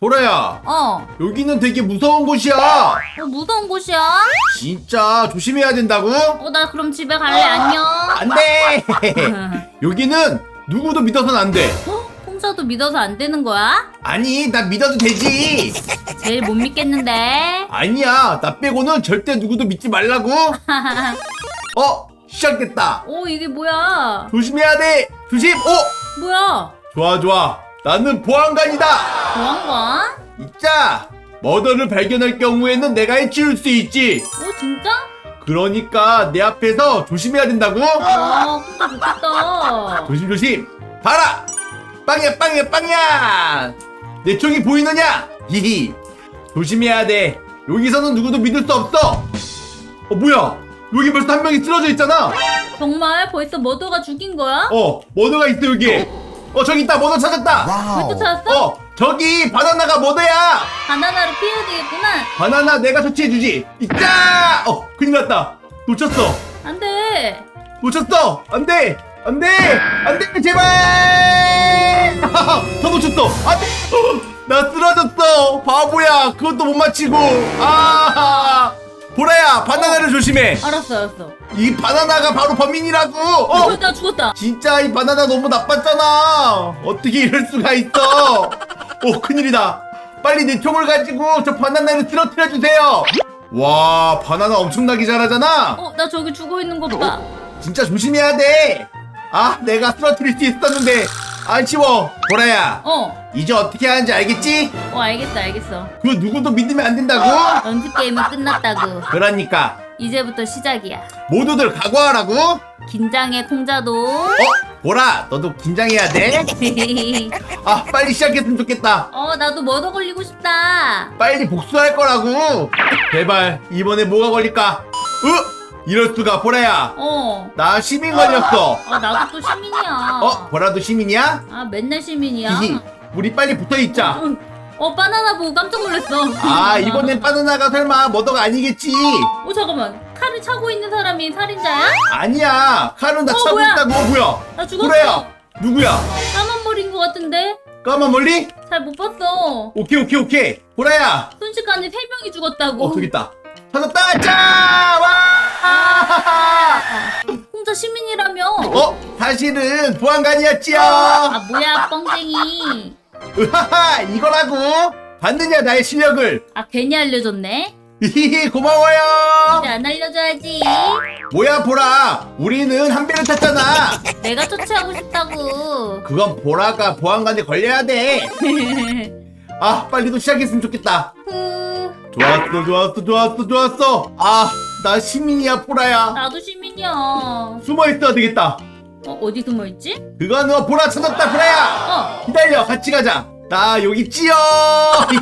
보라야, 어, 여기는 되게 무서운 곳이야. 어 무서운 곳이야? 진짜 조심해야 된다고? 어, 나 그럼 집에 갈래. 안녕. 안 돼! 여기는 누구도 믿어서는 안 돼. 어? 혼자도 믿어서 안 되는 거야? 아니, 나 믿어도 되지. 제일 못 믿겠는데. 아니야, 나 빼고는 절대 누구도 믿지 말라고. 어, 시작됐다. 오, 이게 뭐야? 조심해야 돼. 조심. 어, 뭐야? 좋아, 좋아. 나는 보안관이다. 보안관? 있자. 머더를 발견할 경우에는 내가 해치울 수 있지. 오, 진짜? 그러니까 내 앞에서 조심해야 된다고. 와, 진짜 좋겠다. 조심 조심. 봐라. 빵야 빵야 빵야. 내 총이 보이느냐? 히히. 조심해야 돼. 여기서는 누구도 믿을 수 없어. 어 뭐야? 여기 벌써 한 명이 쓰러져 있잖아. 정말 벌써 머더가 죽인 거야? 어 머더가 있어 여기. 어 저기 있다 머더 찾았다. 벌써 찾았어? 어 저기 바나나가 머더야. 바나나를 피해야 되겠구나. 바나나 내가 처치해주지. 있자. 어 큰일 났다. 놓쳤어. 안 돼. 놓쳤어! 안 돼! 안 돼! 안 돼! 제발! 더 놓쳤어! 안 돼! 어, 나 쓰러졌어! 바보야! 그것도 못 맞히고! 아! 보라야! 바나나를 조심해! 알았어, 알았어. 이 바나나가 바로 범인이라고! 어, 어! 나 죽었다. 진짜 이 바나나 너무 나빴잖아! 어떻게 이럴 수가 있어! 어, 큰일이다! 빨리 내 총을 가지고 저 바나나를 쓰러뜨려 주세요! 와, 바나나 엄청나게 잘하잖아! 어, 나 저기 죽어 있는 거 봐. 진짜 조심해야 돼. 아, 내가 쓰러뜨릴 수 있었는데 아쉬워. 보라야, 어, 이제 어떻게 하는지 알겠지? 어, 알겠어, 알겠어. 그 누구도 믿으면 안 된다고? 연습 게임은 끝났다고. 그러니까 이제부터 시작이야. 모두들 각오하라고. 어, 긴장해, 콩자도. 보라, 너도 긴장해야 돼. 아, 빨리 시작했으면 좋겠다. 어, 나도 머더 걸리고 싶다. 빨리 복수할 거라고. 제발 이번에 뭐가 걸릴까? 으, 이럴 수가 보라야. 어. 나 시민 걸렸어. 아, 나도 또 시민이야. 어, 보라도 시민이야? 아, 맨날 시민이야. 히히, 우리 빨리 붙어 있자. 응. 어, 바나나 보고 깜짝 놀랐어. 아, 이번엔 바나나가 설마 머더가 아니겠지? 어, 잠깐만. 칼을 차고 있는 사람이 살인자야? 아니야 칼은 다 어, 차고 뭐야? 있다고 어, 뭐야 나 죽었어. 그래야 누구야 까만 머리인 것 같은데? 까만 멀리 잘 못 봤어. 오케이 오케이 오케이 보라야 순식간에 세 명이 죽었다고. 어 저기 있다 찾았다 짜와 혼자 시민이라며? 어 사실은 보안관이었지요 아, 뭐야, 뻥쟁이. 으하하 이거라고? 봤느냐 나의 실력을? 아, 괜히 알려줬네? 히히 고마워요. 이제 안 알려줘야지. 뭐야 보라. 우리는 한 배를 탔잖아. 내가 처치하고 싶다고. 그건 보라가 보안관에 걸려야 돼아 빨리도 시작했으면 좋겠다. 후, 좋았어 좋았어 좋았어 좋았어. 아 나 시민이야 보라야. 나도 시민이야. 숨어 있어야 되겠다 어, 어디 숨어 있지? 그거 너 보라 찾았다 보라야! 어, 기다려 같이 가자. 나 여기 있지요!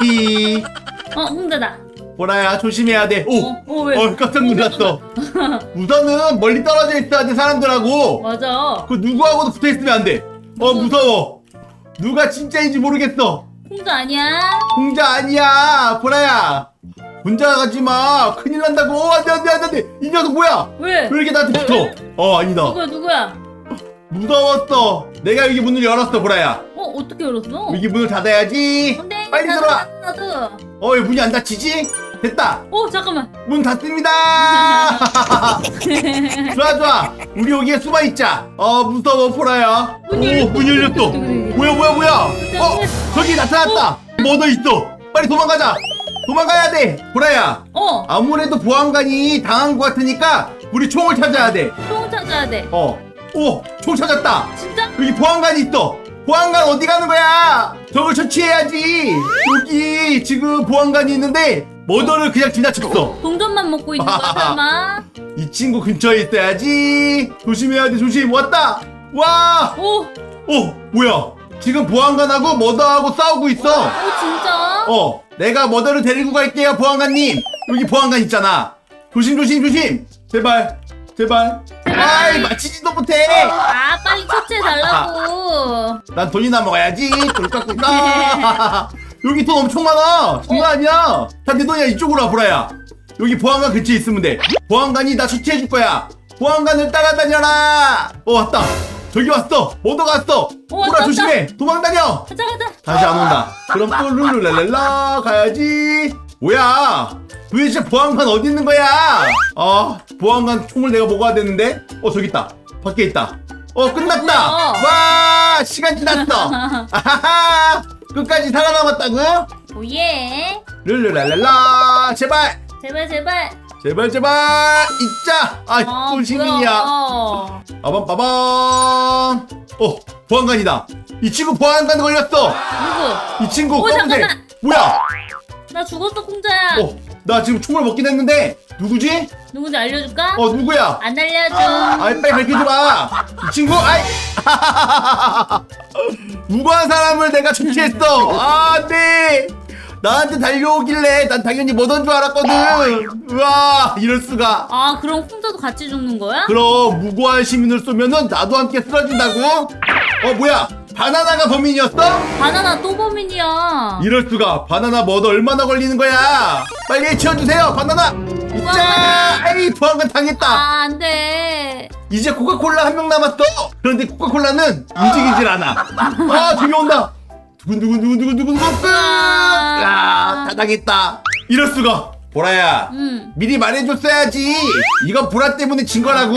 히히. 어, 홍자다. 보라야 조심해야 돼 오! 어, 어, 왜? 어, 깜짝 놀랐어. 우선은 멀리 떨어져 있어야 돼 사람들하고. 맞아. 그 누구하고도 붙어 있으면 안 돼 어 무서워. 누가 진짜인지 모르겠어. 홍자 아니야? 혼자 아니야 보라야. 혼자 가지 마. 큰일 난다고. 어, 안돼 안돼 안돼 이 녀석 뭐야? 왜? 왜 이렇게 나한테 붙어? 어 아니다. 누구야, 누구야? 무서웠어. 내가 여기 문을 열었어 보라야. 어, 어떻게 열었어? 여기 문을 닫아야지. 근데 빨리 나도, 들어와. 나도. 어 왜 문이 안 닫히지? 됐다. 어, 잠깐만. 문 닫습니다. 좋아 좋아. 우리 여기에 숨어 있자. 어 무서워 보라야. 문오 열렸어. 문 열렸어. 뭐야 뭐야 뭐야? 어 저기 나타났다. 뭐더 있어. 빨리 도망가자. 도망가야 돼 보라야. 어, 아무래도 보안관이 당한 것 같으니까 우리 총을 찾아야 총 찾아야 돼. 돼어 오 총 찾았다. 진짜? 여기 보안관이 있어. 보안관 어디 가는 거야? 저걸 처치해야지. 여기 지금 보안관이 있는데 머더를 그냥 지나쳤어. 동전만 먹고 있는 거야, 설마? 이 친구 근처에 있어야지. 조심해야 돼 조심. 왔다. 와! 오, 어, 뭐야? 지금 보안관하고 머더하고 싸우고 있어. 오, 진짜? 어 내가 머더를 데리고 갈게요 보안관님. 여기 보안관 있잖아. 조심 조심 조심. 제발 제발 아이 맞히지도 못해. 아, 빨리 처치해달라고. 난 돈이나 먹어야지. 꿀꺽꿀꺽 여기 돈 엄청 많아. 장난 아니야. 다 내 돈이야. 이쪽으로 와 보라야. 여기 보안관 근처에 있으면 돼. 보안관이 나 처치해 줄 거야. 보안관을 따라다녀라. 어 왔다. 저기 왔어. 모더 갔어. 어, 보라 왔다, 조심해. 도망다녀. 가자 가자. 다시 안 온다. 그럼 또 룰루랄랄라 가야지 뭐야? 도대체 보안관 어디 있는 거야? 어 보안관 총을 내가 먹어야 되는데? 어 저기 있다. 밖에 있다. 어 끝났다. 뭐야? 와 시간 지났어. 아하하 끝까지 살아남았다고? 오예. 룰루랄랄라. 제발. 제발 제발. 제발 제발. 있자. 아, 아또 시민이야. 뭐야. 빠밤 빠밤. 어 보안관이다. 이 친구 보안관 걸렸어. 누구? 이 친구 어, 검은색 잠깐만. 뭐야 나 죽었어 콩자야. 어 나 지금 총을 먹긴 했는데 누구지 누군지 알려줄까? 어 누구야 안 알려줘. 아이 빨리 밝혀줘봐 이 친구 아이 무고한 사람을 내가 처치했어 아 안돼 나한테 달려오길래 난 당연히 뭐던 줄 알았거든 우와 이럴 수가 아 그럼 콩자도 같이 죽는 거야? 그럼 무고한 시민을 쏘면은 나도 함께 쓰러진다고? 어 뭐야 바나나가 범인이었어? 바나나 또 범인이야. 이럴 수가. 바나나 뭐도 얼마나 걸리는 거야? 빨리 치워주세요 바나나. 있자 에이 보안관 당했다. 아 안 돼. 이제 코카콜라 한 명 남았어. 그런데 코카콜라는 움직이질 않아. 아 저기 온다. 두근두근두근두근두근 아. 야다 당했다. 이럴 수가. 보라야 응. 미리 말해줬어야지. 이건 보라 때문에 진 거라고.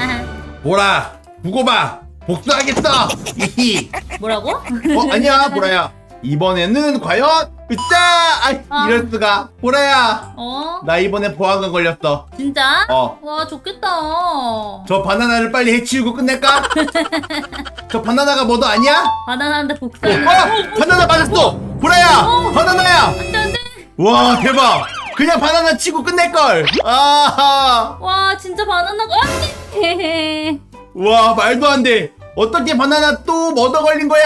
보라 두고 봐 복수하겠어 히히 뭐라고? 어 아니야 보라야 이번에는 과연 으짜 아 아. 이럴 수가 보라야 어? 나 이번에 보안관 걸렸어 진짜? 어. 와 좋겠다. 저 바나나를 빨리 해치우고 끝낼까? 저 바나나가 뭐도 아니야? 바나나한테 어, 복수하는. 어, 바나나 맞았어 보라야 어. 바나나야 안돼 안돼. 와 대박 그냥 바나나 치고 끝낼 걸 아하 와 진짜 바나나가 안돼. 와 말도 안 돼 어떻게 바나나 또 뭐더 걸린 거야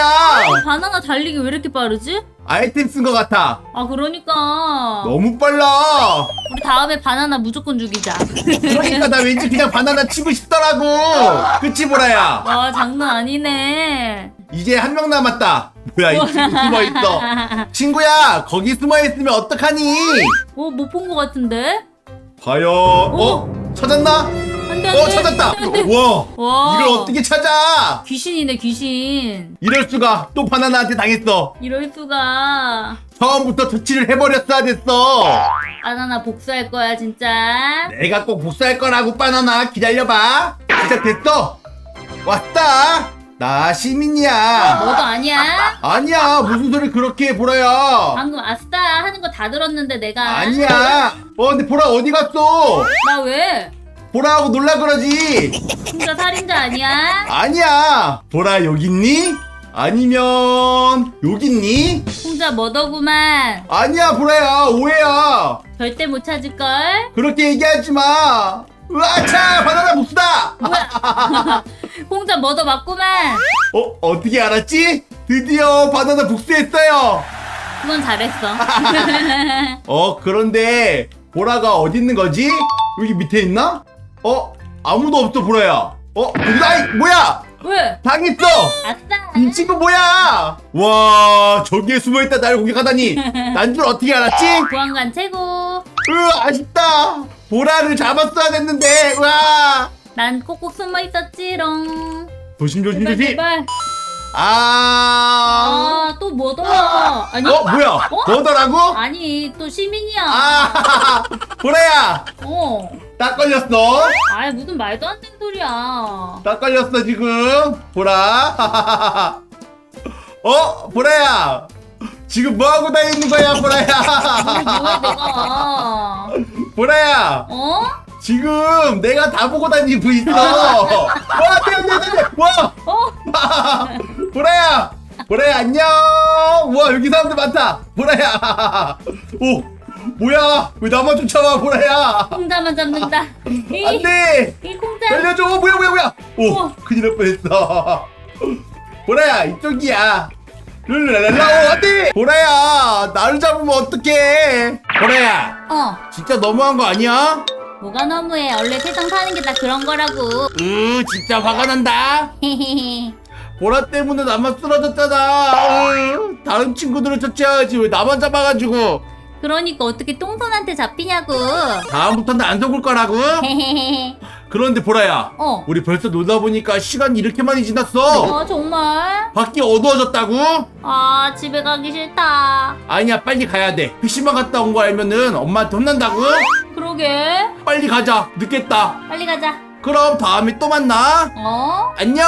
바나나 달리기 왜 이렇게 빠르지? 아이템 쓴 거 같아 아 그러니까 너무 빨라 우리 다음에 바나나 무조건 죽이자. 그러니까 나 왠지 그냥 바나나 치고 싶더라고 그치 보라야 와 장난 아니네. 이제 한 명 남았다 뭐야 이 친구 숨어 있어 친구야 거기 숨어 있으면 어떡하니 어 못 본것 같은데? 과연 어? 찾았나? 안돼. 어 찾았다 와 와. 이걸 어떻게 찾아 귀신이네 귀신. 이럴 수가 또 바나나한테 당했어 이럴 수가. 처음부터 터치를 해버렸어야 됐어 바나나 복수할 거야 진짜. 내가 꼭 복수할 거라고 바나나 기다려봐 진짜 됐어 왔다 나 시민이야 너도 아니야? 아니야 무슨 소리 그렇게 해 보라야 방금 아싸 하는 거 다 들었는데 내가. 아니야 어 근데 보라 어디 갔어 나 왜? 보라하고 놀라 그러지 진짜 살인자 아니야? 아니야 보라 여기 있니? 아니면 여기 있니? 혼자 뭐더구만. 아니야 보라야 오해야 절대 못 찾을걸? 그렇게 얘기하지 마 으아차 바나나 뭐야? 혼자 뭐더 맞구만. 어 어떻게 알았지? 드디어 바나나 복수했어요 그건 잘했어. 어 그런데 보라가 어디 있는 거지? 여기 밑에 있나? 어 아무도 없어 보라야 어 누가 뭐야 왜? 당했어 아싸. 이 친구 뭐야 와 저기에 숨어있다 날 공격하다니 난 줄 어떻게 알았지? 보안관 최고. 으 아쉽다 보라를 잡았어야 됐는데 와 난 꼭꼭 숨어 있었지롱. 조심 조심 제발 조심 제발. 아 아, 또 뭐더라. 아니? 어 뭐야 뭐더라고? 아니, 또 시민이야. 아 보라야 어. 딱 걸렸어? 아이, 무슨 말도 안 되는 소리야. 딱 걸렸어 지금? 보라. 어 보라야. 지금 뭐 하고 다니는 거야 보라야? 뭐야, 내가. 보라야. 어? 지금 내가 다 보고 다니고 있어. 와 안돼 안돼 와 어? 보라야. 보라야 안녕. 우와 여기 사람들 많다. 보라야. 오 뭐야 왜 나만 쫓아와 보라야 콩자만 잡는다. 이, 안돼 이 콩자. 살려줘 어, 뭐야 뭐야 뭐야 오 우와. 큰일 날 뻔했어 보라야 이쪽이야 룰루랄랄라 오 안돼 보라야 나를 잡으면 어떡해 보라야 어. 진짜 너무한 거 아니야? 뭐가 너무해. 원래 세상 사는 게 다 그런 거라고. 으 진짜 화가 난다. 보라 때문에 나만 쓰러졌잖아 으, 다른 친구들을 처치해야지 왜 나만 잡아가지고 그러니까 어떻게 똥손한테 잡히냐고. 다음부터는 안 속을 거라고 헤헤헤. 그런데 보라야 어. 우리 벌써 놀다 보니까 시간이 이렇게 많이 지났어 아 정말? 밖이 어두워졌다고? 아 집에 가기 싫다. 아니야 빨리 가야 돼 PC방 갔다 온 거 알면은 엄마한테 혼난다고? 그러게. 빨리 가자 늦겠다 빨리 가자. 그럼 다음에 또 만나 어? 안녕